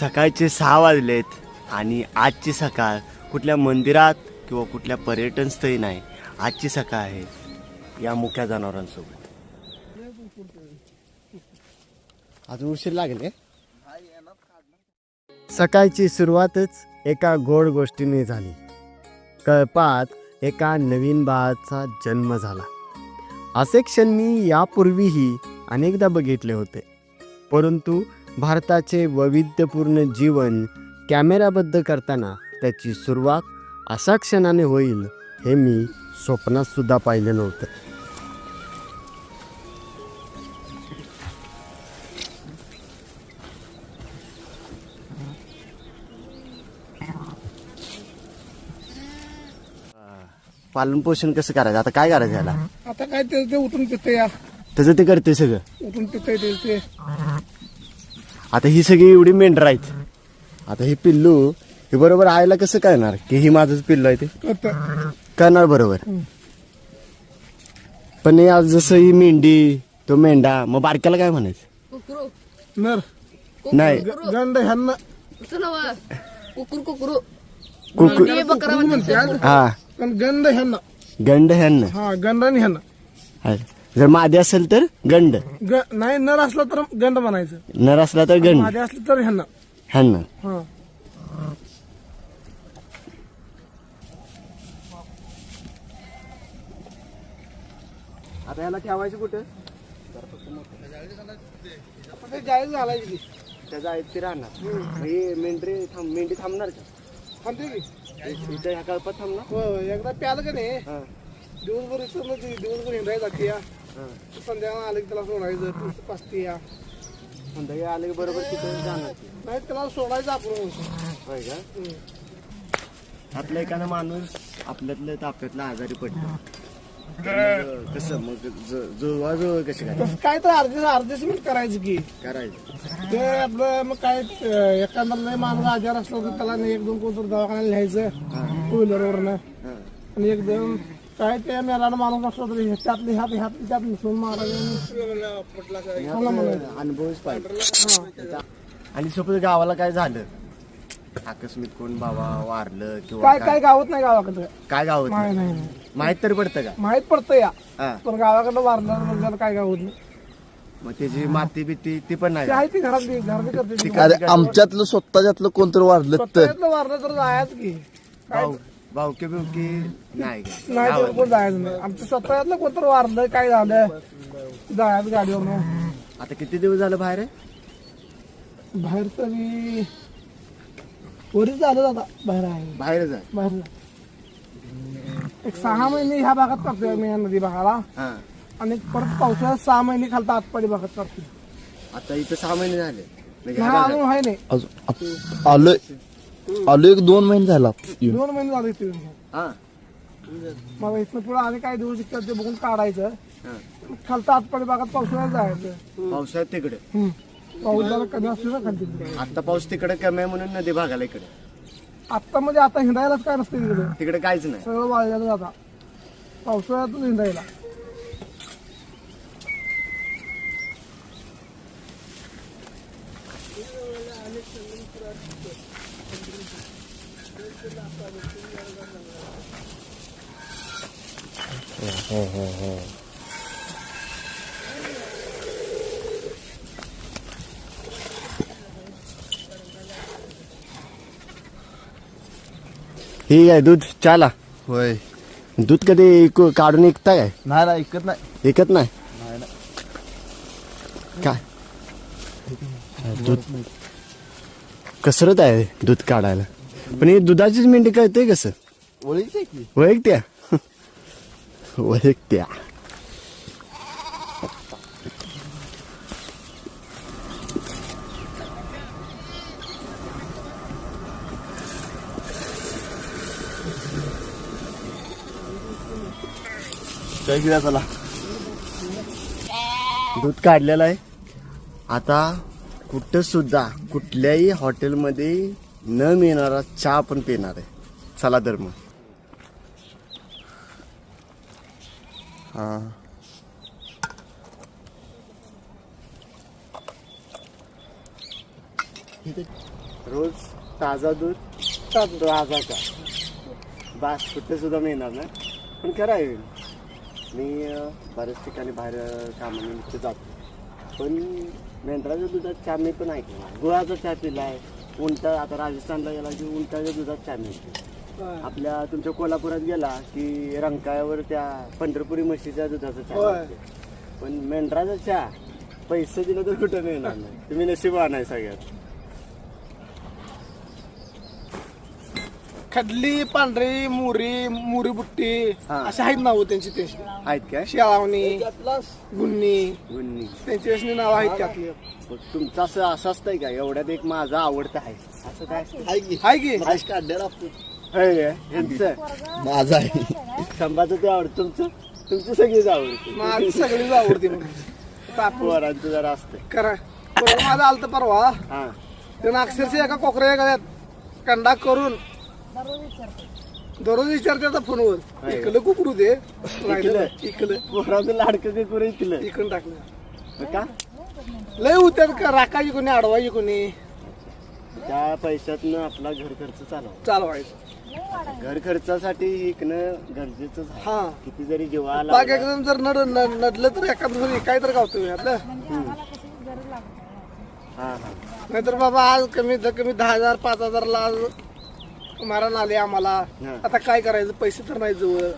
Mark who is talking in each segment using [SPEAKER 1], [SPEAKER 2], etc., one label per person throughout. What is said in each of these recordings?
[SPEAKER 1] सकाळचे सहा वाजलेत आणि आजची सकाळ कुठल्या मंदिरात किंवा कुठल्या पर्यटन स्थळी नाही. आजची सकाळ आहे या मुख्या जनावरांसोबत. अजून उशीर लागले सकाळची सुरुवातच एका गोड गोष्टीने झाली. कळपात एका नवीन बाळाचा जन्म झाला. असे क्षण मी यापूर्वीही अनेकदा बघितले होते. परंतु भारताचे वैविध्यपूर्ण जीवन कॅमेराबद्ध करताना त्याची सुरुवात अशा क्षणाने होईल हे मी स्वप्नात सुद्धा पाहिलं नव्हतं. पालन पोषण कसं करायचं? आता काय करायचं याला?
[SPEAKER 2] आता काय ते उठून पिते या.
[SPEAKER 1] त्याचं ते करते सगळं.
[SPEAKER 2] उठून पिते ते.
[SPEAKER 1] आता ही सगळी एवढी मेंढर आहेत. आता ही पिल्लू हे बरोबर आईला कसं कळणार की ही माझंच पिल्लू आहे ते. करणार बरोबर. पण हे आज जसं ही मेंढी तो मेंढा मग बारक्याला काय म्हणायचं?
[SPEAKER 3] कुकरू.
[SPEAKER 2] नर.
[SPEAKER 1] नाही.
[SPEAKER 2] गंड ह्यांना. गंड ह्यांना.
[SPEAKER 1] गंड ह्यांना. जर मादी असेल तर गंड.
[SPEAKER 2] ग नाही नर असलं तर गंड म्हणायचं.
[SPEAKER 1] नर असला तर गंड.
[SPEAKER 2] माझे असलं तर ह्यांना.
[SPEAKER 1] ह्यांना.
[SPEAKER 2] हा.
[SPEAKER 1] आता याला ठेवायचं कुठं?
[SPEAKER 2] ते जायच घालायची
[SPEAKER 1] त्याचा आहेत ते राहणार. हे मेंढरी थांब मेंढी थांबणार का?
[SPEAKER 2] थांबते की.
[SPEAKER 1] इथं ह्या कळपात थांबणार?
[SPEAKER 2] हो एकदा प्यालं का नाही?
[SPEAKER 1] हा.
[SPEAKER 2] दिवसभर दिवसभर हिंडायला जाते या.
[SPEAKER 1] हा
[SPEAKER 2] संध्याकाळ आलं की त्याला सोडायचं पाचते या.
[SPEAKER 1] संध्याकाळी आले की बरोबर तिथं जाणार ते.
[SPEAKER 2] नाही त्याला सोडायचं आपण
[SPEAKER 1] होय का?
[SPEAKER 2] हम्म.
[SPEAKER 1] आपला एखादा माणूस आपल्यातलं ताप्यातला आजारी पडतो. तर मग कसं मग जुळवाजुळव कशी काय?
[SPEAKER 2] तसं काय तर अर्धे अर्धेसमेंट करायचं की.
[SPEAKER 1] करायचं.
[SPEAKER 2] ते आपलं मग काय अं, एखादा लय माणूस आजार असलो की त्याला नाही एक दोन कोणतं दवाखान्याला न्यायचं. टू व्हीलरवरनं
[SPEAKER 1] हा.
[SPEAKER 2] आणि एकदम काय ते मेलानं माणूस असलो तरी हे त्यातले ह्यात ह्यात त्यात मिसळून
[SPEAKER 1] अनुभवच पाहिजे. आणि सपोज गावाला काय झालं? आकस्मिक कोण बाबा वारलं किंवा
[SPEAKER 2] काय
[SPEAKER 1] काय?
[SPEAKER 2] गावात नाही गावाकडं.
[SPEAKER 1] काय गावात
[SPEAKER 2] नाही नाही? नाही
[SPEAKER 1] माहीत तरी पडतं का?
[SPEAKER 2] माहीत पडतं या.
[SPEAKER 1] हा.
[SPEAKER 2] पण गावाकडं वारलं म्हणजे काय गावात नाही.
[SPEAKER 1] मग त्याची माती बिती ती पण नाही.
[SPEAKER 2] ते आहे ती घरातली घरातली करते ती.
[SPEAKER 4] अरे आमच्यातलं स्वतःच्यातलं कोणतरी वाढलं तर.
[SPEAKER 2] वारलं तर जायचं की. काय
[SPEAKER 1] भाऊ भाऊके बिवके नाही का?
[SPEAKER 2] नाही कोण जायचं नाही. आमच्या स्वतःतलं कोणतं वारलं काय झालं? जायचं गाडीवर
[SPEAKER 1] आता किती दिवस झालं बाहेर? आहे?
[SPEAKER 2] बाहेर तरी वरीच झालं आता बाहेर आहे.
[SPEAKER 1] बाहेरच आहे.
[SPEAKER 2] बाहेर. एक सहा महिने ह्या भागात करतोय मी या नदी भागाला.
[SPEAKER 1] हा.
[SPEAKER 2] आणि परत पावसाळ्यात सहा महिने खालता आतपाडी भागात करतोय.
[SPEAKER 1] आता इथं सहा महिने झाले. म्हणजे ह्या
[SPEAKER 2] नाही
[SPEAKER 1] भागात.
[SPEAKER 2] अजून आहे नाही.
[SPEAKER 4] अजून आलोय. आलोय एक दोन महिने झाला येऊन.
[SPEAKER 2] दोन महिने झाले इथे येऊन.
[SPEAKER 1] हा.
[SPEAKER 2] मग इथनं पुढे आणि काय देऊ शकतात ते बघून काढायचं.
[SPEAKER 1] हा.
[SPEAKER 2] खालता आतपाडी भागात पावसाळ्यात जायचं.
[SPEAKER 1] पावसाळ्यात तिकडे.
[SPEAKER 2] पाऊस जरा कमी असतो ना खालती
[SPEAKER 1] आता पाऊस तिकडे कमी आहे म्हणून नदी भागाला इकडे.
[SPEAKER 2] आत्ता म्हणजे आता हिंडायलाच काय नसतं तिकडे.
[SPEAKER 1] तिकडे काहीच नाही.
[SPEAKER 2] सगळं वाळलेलं जाता पावसाळ्यातून हिंडायला.
[SPEAKER 1] ही आहे दूध चाला
[SPEAKER 4] होय.
[SPEAKER 1] दूध कधी इकू- काढून विकता काय?
[SPEAKER 4] नाही ना ऐकत नाही.
[SPEAKER 1] विकत नाही? काय? दूध कसरत आहे दूध काढायला. पण ही दुधाचीच मेंढी कळते कसं?
[SPEAKER 4] ओळखते की?
[SPEAKER 1] वैयक्त्या वैयक्त्या
[SPEAKER 4] चला.
[SPEAKER 1] दूध काढलेलं आहे. आता कुठं सुद्धा कुठल्याही हॉटेलमध्ये न मिळणारा चहा पण पिणार आहे. चला तर मग.
[SPEAKER 4] हां.
[SPEAKER 1] रोज ताजा दूध
[SPEAKER 2] ताजं.
[SPEAKER 1] ताजाचा बास कुठे सुद्धा मिळणार ना पण खरं आहे. मी बऱ्याच ठिकाणी बाहेर कामानिमित्त जातो. पण मेंढराच्या दुधात चहा मी पण ऐकला गुळाचा चहा पिला आहे उंटा आता राजस्थानला गेला की उंटाच्या दुधात चहा मिळते. आपल्या तुमच्या कोल्हापुरात गेला की रंकाळ्यावर त्या पंढरपुरी म्हशीच्या दुधाचा चहा
[SPEAKER 2] होय.
[SPEAKER 1] पण मेंढराचा चहा पैसे दिले तर कुठं मिळणार नाही. तुम्ही नशीबवान आहे सगळ्यात.
[SPEAKER 2] खडली पांढरी मुरी मुरी बुट्टी
[SPEAKER 1] हा.
[SPEAKER 2] अशी आहेत नाव त्यांची त्यांची
[SPEAKER 1] आहेत काय?
[SPEAKER 2] शेळावणी गुन्नी.
[SPEAKER 1] गुन्नी.
[SPEAKER 2] त्यांची अशी नाव आहेत त्यातली.
[SPEAKER 1] मग तुमचं असं असं असतंय का? एवढ्यात एक माझं आवडतं आहे. असं काय? असतं
[SPEAKER 2] आहे की?
[SPEAKER 4] काढलेला असतो.
[SPEAKER 1] होय काय? ह्यांचं
[SPEAKER 4] माझा आहे.
[SPEAKER 1] संभाचं ते आवडतं. तुमचं? तुमचं सगळीच आवडते.
[SPEAKER 2] माझी सगळीच आवडते
[SPEAKER 1] पोरांचं जरा असतंय.
[SPEAKER 2] करा. परवा माझं आलतं परवा.
[SPEAKER 1] हा.
[SPEAKER 2] त्यानं अक्षरशः एका कोकऱ्या गळ्यात कंडा करून दररोज विचारते आता फोनवर.
[SPEAKER 1] होय.
[SPEAKER 2] इकलं कुकडू दे
[SPEAKER 1] इकलं?
[SPEAKER 2] इकलं.
[SPEAKER 1] पोराचं लाडकं काही करू इकलं.
[SPEAKER 2] इकडून टाकलं.
[SPEAKER 1] का?
[SPEAKER 2] लय होत्यात का? राखायची कोणी अडवायची कोणी?
[SPEAKER 1] त्या पैशातनं आपला घर खर्च चालवा.
[SPEAKER 2] चालवायचं.
[SPEAKER 1] घर खर्चासाठी इकणं गरजेचंच. आहे
[SPEAKER 2] हा
[SPEAKER 1] किती जरी जीवाला
[SPEAKER 2] बाग एकदम जर नड न- नडलं तर एका दिवसाने काय तर गावतो यातलं.
[SPEAKER 1] हा हा.
[SPEAKER 2] नाहीतर बाबा आज कमी कमी दहा हजार पाच हजारला आज मारण आले आम्हाला.
[SPEAKER 1] हा.
[SPEAKER 2] आता काय करायचं? पैसे तर नाही जवळ.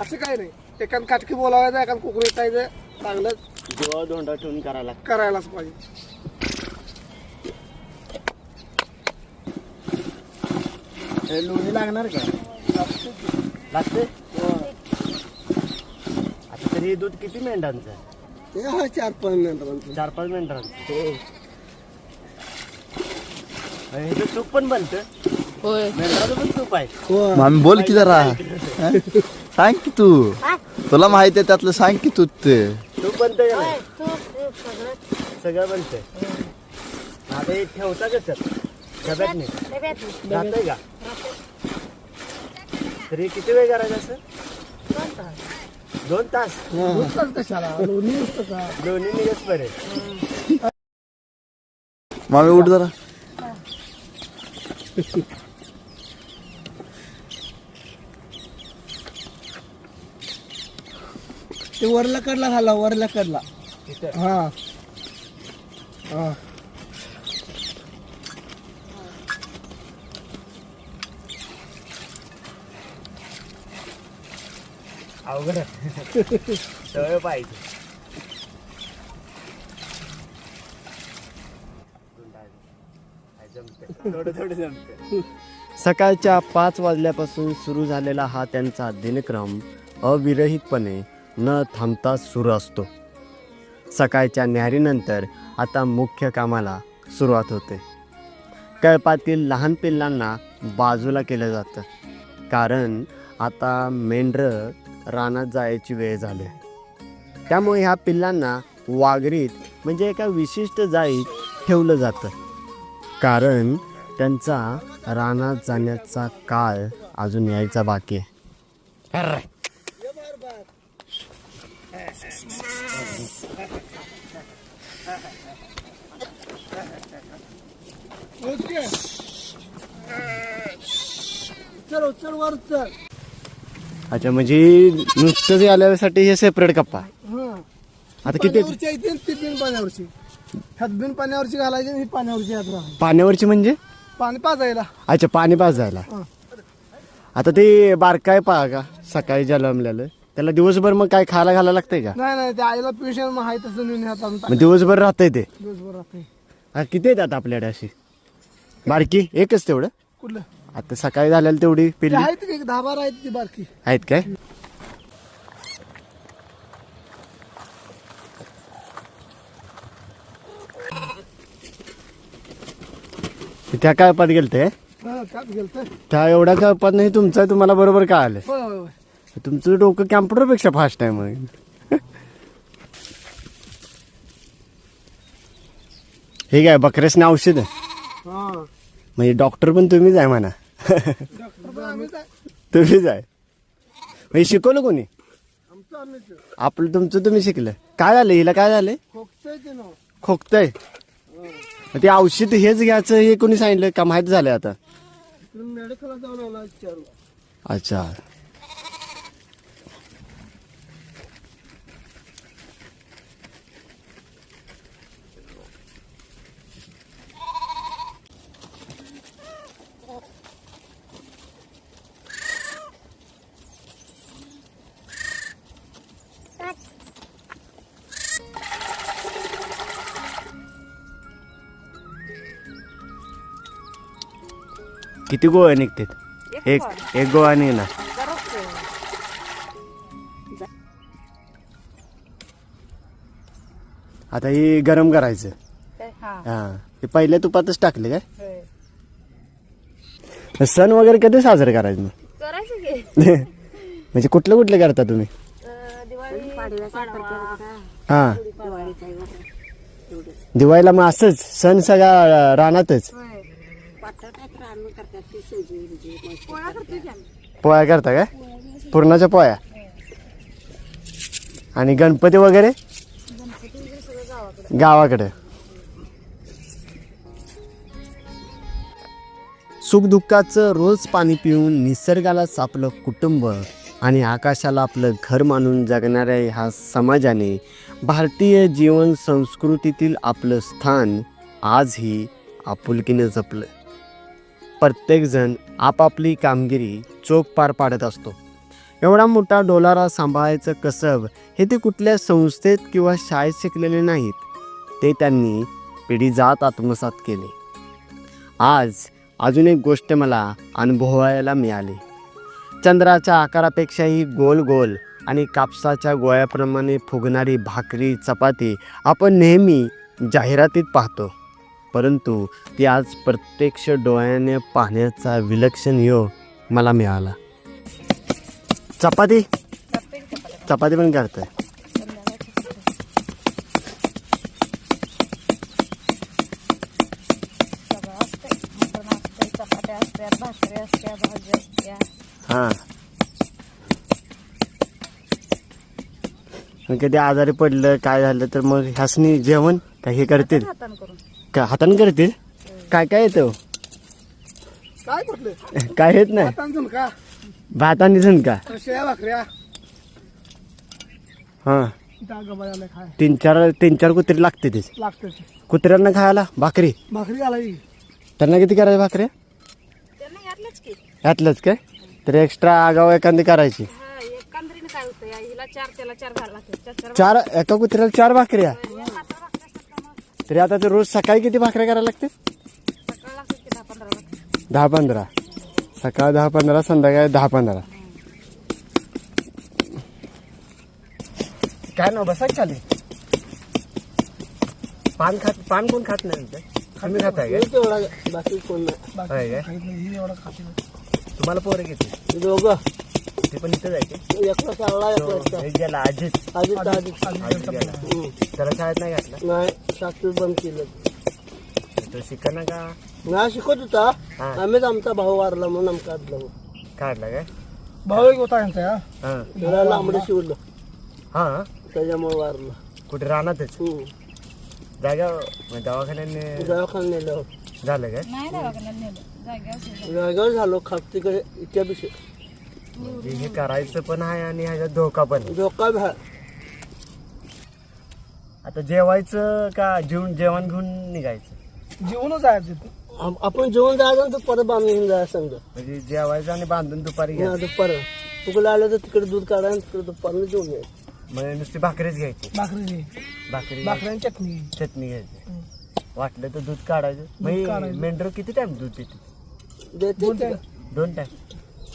[SPEAKER 2] असं काय नाही. एकान काटकी बोलावायचं एकान कुकडी येतायचं. चांगलं
[SPEAKER 1] जीवा धोंडा ठेवून करायला लागतं.
[SPEAKER 2] करायलाच पाहिजे.
[SPEAKER 1] हे लोणी लागणार का? लागते? आता तरी हे दूध किती मेंढांचं आहे?
[SPEAKER 2] चार पाच मिनिटांचं
[SPEAKER 1] चार पाच मेंढरांचं ह्याचं तूप पण बनतं.
[SPEAKER 3] होय.
[SPEAKER 1] मेंढराचं पण तूप आहे.
[SPEAKER 4] मामी बोल की जरा. हं? सांग की तू. तुला माहिती आहे त्यातलं सांग की तू. ते
[SPEAKER 1] तूप का नाही? सगळं. बनतंय. आता हे ठेवता कसं? डब्यात नाही. जातंय का? तरी किती वेळ करायचं असं दोन तास.
[SPEAKER 2] कशाला? लोणी नुसतं का?
[SPEAKER 1] दोन्ही निघत बरे.
[SPEAKER 4] मामी उठ जरा.
[SPEAKER 2] ते वरला कडला खाल्ला वरला कडला. हा. हा.
[SPEAKER 1] अवघड. सवय पाहिजे. थोडं थोडं जमतं सकाळच्या पाच वाजल्यापासून सुरू झालेला हा त्यांचा दिनक्रम अविरहितपणे न थांबता सुरू असतो. सकाळच्या न्याहारीनंतर आता मुख्य कामाला सुरुवात होते. कळपातील लहान पिल्लांना बाजूला केलं जातं. कारण आता मेंढरं रानात जायची वेळ झाली आहे. त्यामुळे ह्या पिल्लांना वाघरीत म्हणजे एका विशिष्ट जाळीत ठेवलं जातं कारण त्यांचा रानात जाण्याचा काळ अजून यायचा बाकी आहे.
[SPEAKER 2] चल चल वर चल
[SPEAKER 1] अच्छा म्हणजे नुसतंच आल्यासाठी हे सेपरेट कप्पा.
[SPEAKER 2] हा.
[SPEAKER 1] आता किती?
[SPEAKER 2] पाण्यावरची आहे ती ती बिन पाण्यावरची. ह्यात बिन पाण्यावरची घालायची आणि ही पाण्यावरची ह्यात
[SPEAKER 1] पाण्यावरची म्हणजे?
[SPEAKER 2] पाणी पाजायला.
[SPEAKER 1] अच्छा पाणी पास जायला
[SPEAKER 2] हा.
[SPEAKER 1] आता ते बारकाय पहा का सकाळी जलमलेलं त्याला दिवसभर मग काय खायला घालायला लागतंय का?
[SPEAKER 2] नाही नाही त्या आईला पेशंट मग आहे तसं नेऊन ह्यात आणून
[SPEAKER 1] मग
[SPEAKER 2] टाक
[SPEAKER 1] दिवसभर राहतंय ते?
[SPEAKER 2] दिवसभर राहते
[SPEAKER 1] हा, किती आता आपल्याकडे अशी? बारकी? एकच तेवढं?
[SPEAKER 2] कुठलं?
[SPEAKER 1] आता सकाळी झालेलं तेवढी पिल्ली.
[SPEAKER 2] आहेत एक दहा बारा आहेत ती बारकी.
[SPEAKER 1] आहेत काय? त्या कळपात गेलते?
[SPEAKER 2] हा
[SPEAKER 1] त्या एवढ्या कळपात नाही तुमचं तुम्हाला बरोबर काय आलं
[SPEAKER 2] होय होय होय.
[SPEAKER 1] तुमचं डोकं कॅम्प्युटरपेक्षा फास्ट आहे मग. हे काय बकऱ्यासने औषध? आहे
[SPEAKER 2] हा.
[SPEAKER 1] म्हणजे डॉक्टर पण तुम्हीच आहे म्हणा. तुम्हीच आहे म्हणजे शिकवलं कोणी? आपलं तुमचं तुम्ही शिकलं. काय झालं? हिला काय झालंय
[SPEAKER 2] खोकतंय. ते
[SPEAKER 1] औषध हेच घ्यायचं हे कोणी सांगितलं? का माहीत झालं आता? अच्छा. किती गोळ्या निघतात? एक एक गोळा निघणार. आता हे गरम करायचं. हा. हे. पहिल्या तुपातच टाकले काय? सण वगैरे कधी साजरे करायचं मग? म्हणजे कुठलं कुठलं करता तुम्ही? हा. दिवाळीला मग असंच सण सगळा रानातच
[SPEAKER 3] पोळा करतो की आम्ही
[SPEAKER 1] पोळ्या करता काय? पुरणाच्या पोळ्या? आणि गणपती वगैरे? गावाकडे. सुखदुःखाचं रोज पाणी पिऊन निसर्गालाच आपलं कुटुंब आणि आकाशाला आपलं घर मानून जगणाऱ्या ह्या समाजाने भारतीय जीवन संस्कृतीतील आपलं स्थान आजही आपुलकीनं जपलं. प्रत्येकजण आपापली कामगिरी चोख पार पाडत असतो. एवढा मोठा डोलारा सांभाळायचं कसब हे ते कुठल्या संस्थेत किंवा शाळेत शिकलेले नाहीत. ते त्यांनी पिढी जात आत्मसात केले. आज अजून एक गोष्ट मला अनुभवायला मिळाली. चंद्राच्या आकारापेक्षाही गोल गोल आणि कापसाच्या गोळ्याप्रमाणे फुगणारी भाकरी चपाती आपण नेहमी जाहिरातीत पाहतो. परंतु ती आज प्रत्यक्ष डोळ्याने पाहण्याचा विलक्षण योग मला मिळाला. चपाती? चपाती पण करताय.
[SPEAKER 3] सगळं असतंय
[SPEAKER 1] हां कधी आजारी पडलं काय झालं तर मग ह्यासनी जेवण का हे करतील?
[SPEAKER 3] करून.
[SPEAKER 1] का हाताने करतील काय काय येतं?
[SPEAKER 2] काय कुठले?
[SPEAKER 1] काय येत नाही?
[SPEAKER 2] का?
[SPEAKER 1] भाताने जण का?
[SPEAKER 2] शेळ्या भाकऱ्या.
[SPEAKER 1] हां.
[SPEAKER 2] डाग बजायला खाय.
[SPEAKER 1] तीन चार तीन चार कुत्री लागते ते
[SPEAKER 2] लागते
[SPEAKER 1] कुत्र्यांना खायला भाकरी?
[SPEAKER 2] भाकरी घालायची
[SPEAKER 1] त्यांना किती करायची भाकरी?
[SPEAKER 3] यातलंच
[SPEAKER 1] काय? तर एक्स्ट्रा आगाव एखादी करायची.
[SPEAKER 3] हा एक कांदरीनं काय होतं या हिला चार त्याला चार घाल लागते. चार चार
[SPEAKER 1] चार एका कुत्र्याला चार भाकऱ्या
[SPEAKER 3] पातळ भाकरी असतात का मग
[SPEAKER 1] तरी आता ते रोज सकाळी किती भाकऱ्या करायला लागते
[SPEAKER 3] सकाळ लागतात की दहा पंधरा. भाकरी
[SPEAKER 1] दहा पंधरा सकाळ दहा पंधरा संध्याकाळी दहा पंधरा. काय ना बसा की खाली. पान खात पान कोण खात नाही? तुम्ही खाताय काय
[SPEAKER 2] तेवढा बाकी कोण नाही.
[SPEAKER 1] होय काय?
[SPEAKER 2] बाकी ही एवढं खाते
[SPEAKER 1] तुम्हाला पोरं किती?
[SPEAKER 2] दोघं.
[SPEAKER 1] ते पण इथं जायचे.
[SPEAKER 2] एकला चालला एकला
[SPEAKER 1] एक गेला अजित
[SPEAKER 2] आधी आधी
[SPEAKER 1] अजित गेला. त्याला शाळेत नाही घातलं?
[SPEAKER 2] नाही शास्त्री बंद केलं.
[SPEAKER 1] तो शिकना का?
[SPEAKER 2] नाही शिकत होता.
[SPEAKER 1] हा.
[SPEAKER 2] आम्हीच आमचा भाऊ वारला म्हणून आम काढलं.
[SPEAKER 1] काढला काय
[SPEAKER 2] भाऊ एक होता यांचा
[SPEAKER 1] हा?
[SPEAKER 2] त्याला लांबडं शिवलं.
[SPEAKER 1] हा?
[SPEAKER 2] त्याच्यामुळे वारलं.
[SPEAKER 1] कुठे राहणारच
[SPEAKER 2] हम्म.
[SPEAKER 1] जागा म्हणजे दवाखान्याने
[SPEAKER 2] दवाखान्यात नेलं.
[SPEAKER 1] झालं काय
[SPEAKER 3] नाही दवाखान्यात नेलं. जाग्यावर सोडलं.
[SPEAKER 2] जागेवर झालो खापतीकडे इत्याभिषेक
[SPEAKER 1] म्हणजे हे करायचं पण आहे आणि ह्याच्यात धोका पण आहे.
[SPEAKER 2] धोका भा
[SPEAKER 1] आता जेवायचं का जेवण जेवण घेऊन निघायचं?
[SPEAKER 2] जेवणच तिथं. आपण जेवण जायचं तर परत बांधून घेऊन जायचं संग
[SPEAKER 1] म्हणजे जेवायचं आणि बांधून दुपारी घ्यायचं.
[SPEAKER 2] दुपार. तुकडं आलं तर तिकडे दूध काढा आणि तिकडे दुपारनं जेवण घ्यायचं.
[SPEAKER 1] म्हणजे नुसती भाकरीच घ्यायची.
[SPEAKER 2] भाकरी
[SPEAKER 1] भाकरी
[SPEAKER 2] भाकऱ्यांची चटणी
[SPEAKER 1] चटणी घ्यायची. वाटलं तर दूध काढायचं. म्हणजे मेंढर किती टाइम दूध पिते
[SPEAKER 2] देते ते.
[SPEAKER 1] दोन टाइम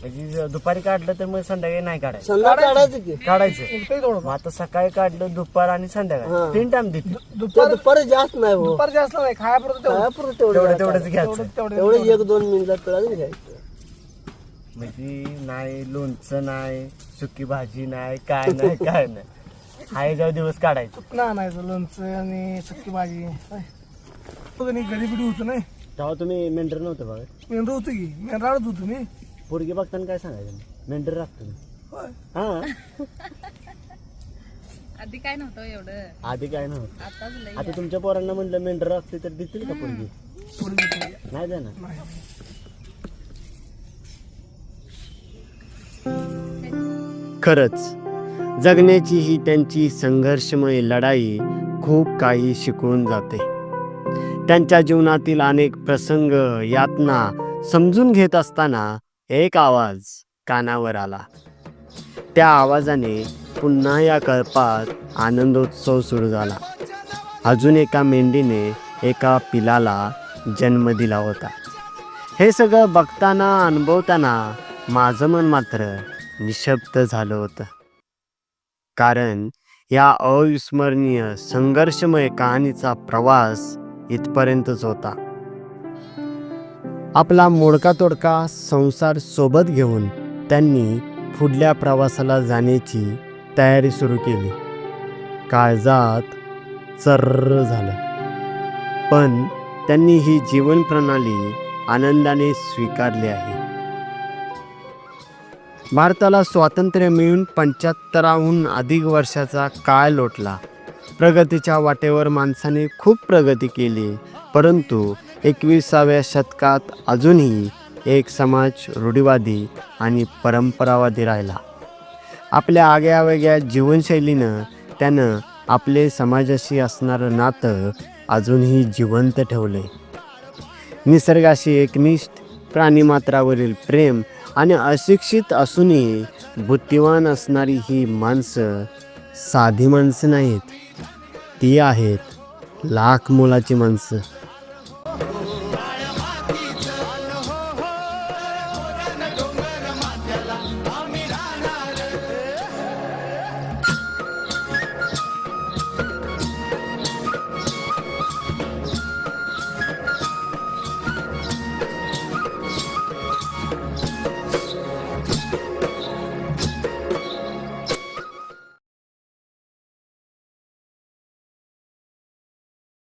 [SPEAKER 1] म्हणजे ज- दुपारी काढलं तर मग संध्याकाळी नाही काढायचं.
[SPEAKER 2] संध्याकाळी काढायचं. की?
[SPEAKER 1] काढायचं.
[SPEAKER 2] एकटंही थोडं
[SPEAKER 1] मग आता सकाळी काढलं दुपार आणि संध्याकाळी.
[SPEAKER 2] हा.
[SPEAKER 1] तीन टाइम देते.
[SPEAKER 2] दुपार दुपारी जास्त नाही हो दुपार जास्त नाही खायापुरतं
[SPEAKER 1] तेवढं.
[SPEAKER 2] तेवढं
[SPEAKER 1] तेवढंच घ्यायचं.
[SPEAKER 2] तेवढं एक दोन मिनिटात पिळायचं घ्यायचं.
[SPEAKER 1] म्हणजे नाही लोणचं नाही सुकी भाजी नाही काय नाही काय नाही. हाय जाऊ दिवस काढायचं.
[SPEAKER 2] ना नाही लोणचं आणि सुकी भाजी. गडी बिडी होतं नाही.
[SPEAKER 1] तेव्हा तुम्ही मेंढर नव्हतं बघा.
[SPEAKER 2] मेंढर होतं की? मेंढराळच होतो मी
[SPEAKER 1] पोरगी बघताना काय सांगायचं? मेंढर राखतो मी. हा.
[SPEAKER 3] आधी काय नव्हतं एवढं?
[SPEAKER 5] आधी काय नव्हतं.
[SPEAKER 3] आताच
[SPEAKER 5] आता तुमच्या पोरांना म्हटलं मेंढर असते तर देतील का पोरगी? नाही देणार. खरंच जगण्याची ही त्यांची संघर्षमय लढाई खूप काही शिकवून जाते. त्यांच्या जीवनातील अनेक प्रसंग यातना समजून घेत असताना एक आवाज कानावर आला. त्या आवाजाने पुन्हा या कळपात आनंदोत्सव सुरू झाला. अजून एका मेंढीने एका पिलाला जन्म दिला होता. हे सगळं बघताना अनुभवताना माझं मन मात्र निशब्द झालं होतं. कारण या अविस्मरणीय संघर्षमय कहाणीचा प्रवास इथपर्यंतच होता. आपला मोडका तोडका संसार सोबत घेऊन त्यांनी पुढल्या प्रवासाला जाण्याची तयारी सुरू केली. काळजात चर्र झालं. पण त्यांनी ही जीवन प्रणाली आनंदाने स्वीकारली आहे. भारताला स्वातंत्र्य मिळून पंच्याहत्तराहून अधिक वर्षाचा काळ लोटला. प्रगतीच्या वाटेवर माणसाने खूप प्रगती केली परंतु एकविसाव्या शतकात अजूनही एक समाज रूढीवादी आणि परंपरावादी राहिला. आपल्या आगळ्यावेगळ्या जीवनशैलीनं त्यानं आपले समाजाशी असणारं नातं अजूनही जिवंत ठेवले निसर्गाशी एकनिष्ठ प्राणीमात्रावरील प्रेम आणि अशिक्षित असूनही बुद्धिवान असणारी ही माणसं साधी माणसं नाहीत. ती आहेत लाख मोलाची माणसं.